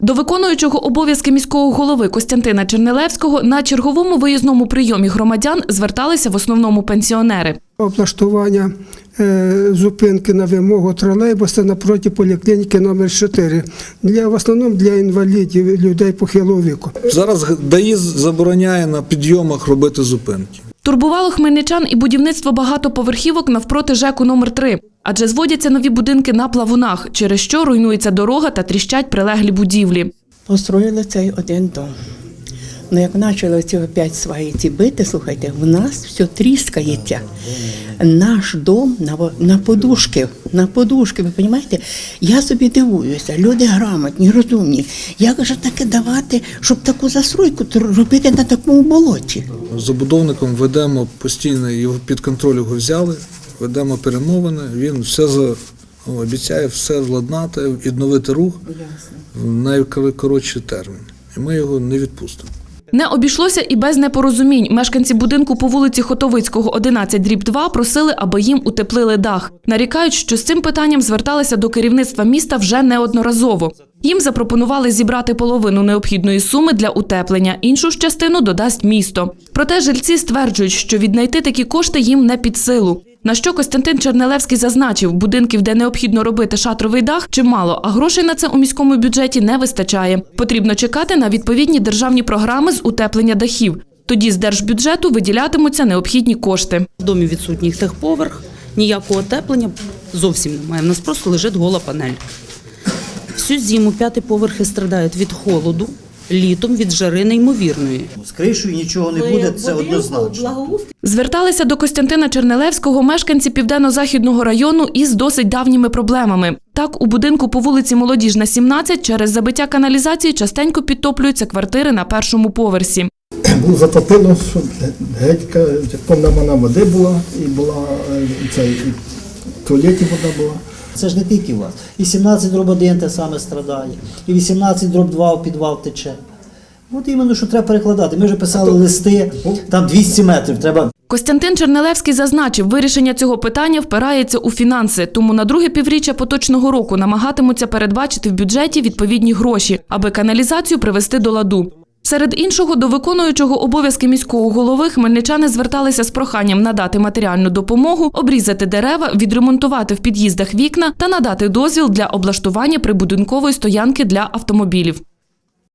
До виконуючого обов'язки міського голови Костянтина Чернелевського на черговому виїзному прийомі громадян зверталися в основному пенсіонери. Облаштування е, зупинки на вимогу тролейбуса напроти поліклініки номер 4 для в основному для інвалідів, людей похилого віку. Зараз ДАІ забороняє на підйомах робити зупинки. Турбувало хмельничан і будівництво багатоповерхівок навпроти ЖЕКу номер 3 адже зводяться нові будинки на плавунах, через що руйнується дорога та тріщать прилеглі будівлі. Построїли цей один дом. Ну, як почали ці опять свої ці бити, слухайте, в нас все тріскається. Наш дом на, на подушки, на подушки, ви розумієте? Я собі дивуюся, люди грамотні, розумні. Як же таке давати, щоб таку застройку робити на такому болоті? З забудовником ведемо постійно його під контроль його взяли, ведемо перемовини. Він все за ну, обіцяє все владнати, відновити рух в найкоротший термін. І ми його не відпустимо. Не обійшлося і без непорозумінь. Мешканці будинку по вулиці Хотовицького, 11 дріб 2 просили, аби їм утеплили дах. Нарікають, що з цим питанням зверталися до керівництва міста вже неодноразово. Їм запропонували зібрати половину необхідної суми для утеплення, іншу ж частину додасть місто. Проте жильці стверджують, що віднайти такі кошти їм не під силу. На що Костянтин Чернелевський зазначив, будинків, де необхідно робити шатровий дах, чимало, а грошей на це у міському бюджеті не вистачає. Потрібно чекати на відповідні державні програми з утеплення дахів. Тоді з держбюджету виділятимуться необхідні кошти. В домі відсутній техповерх, ніякого отеплення зовсім немає. У нас просто лежить гола панель. Всю зиму п'яті поверхи страдають від холоду, літом від жари неймовірної. З кришею нічого не буде, це однозначно. Зверталися до Костянтина Чернелевського мешканці південно-західного району із досить давніми проблемами. Так, у будинку по вулиці Молодіжна, 17 через забиття каналізації частенько підтоплюються квартири на першому поверсі. було затопило, що гетька, повна вона води була, і була е, цей, туалеті вода була. Це ж не тільки у вас. І 17 дроб 1 те саме страдає, і 18 дроб 2 в підвал тече. От іменно, що треба перекладати. Ми вже писали листи, там 200 метрів, треба Костянтин Чернелевський зазначив, вирішення цього питання впирається у фінанси, тому на друге півріччя поточного року намагатимуться передбачити в бюджеті відповідні гроші, аби каналізацію привести до ладу. Серед іншого, до виконуючого обов'язки міського голови хмельничани зверталися з проханням надати матеріальну допомогу, обрізати дерева, відремонтувати в під'їздах вікна та надати дозвіл для облаштування прибудинкової стоянки для автомобілів.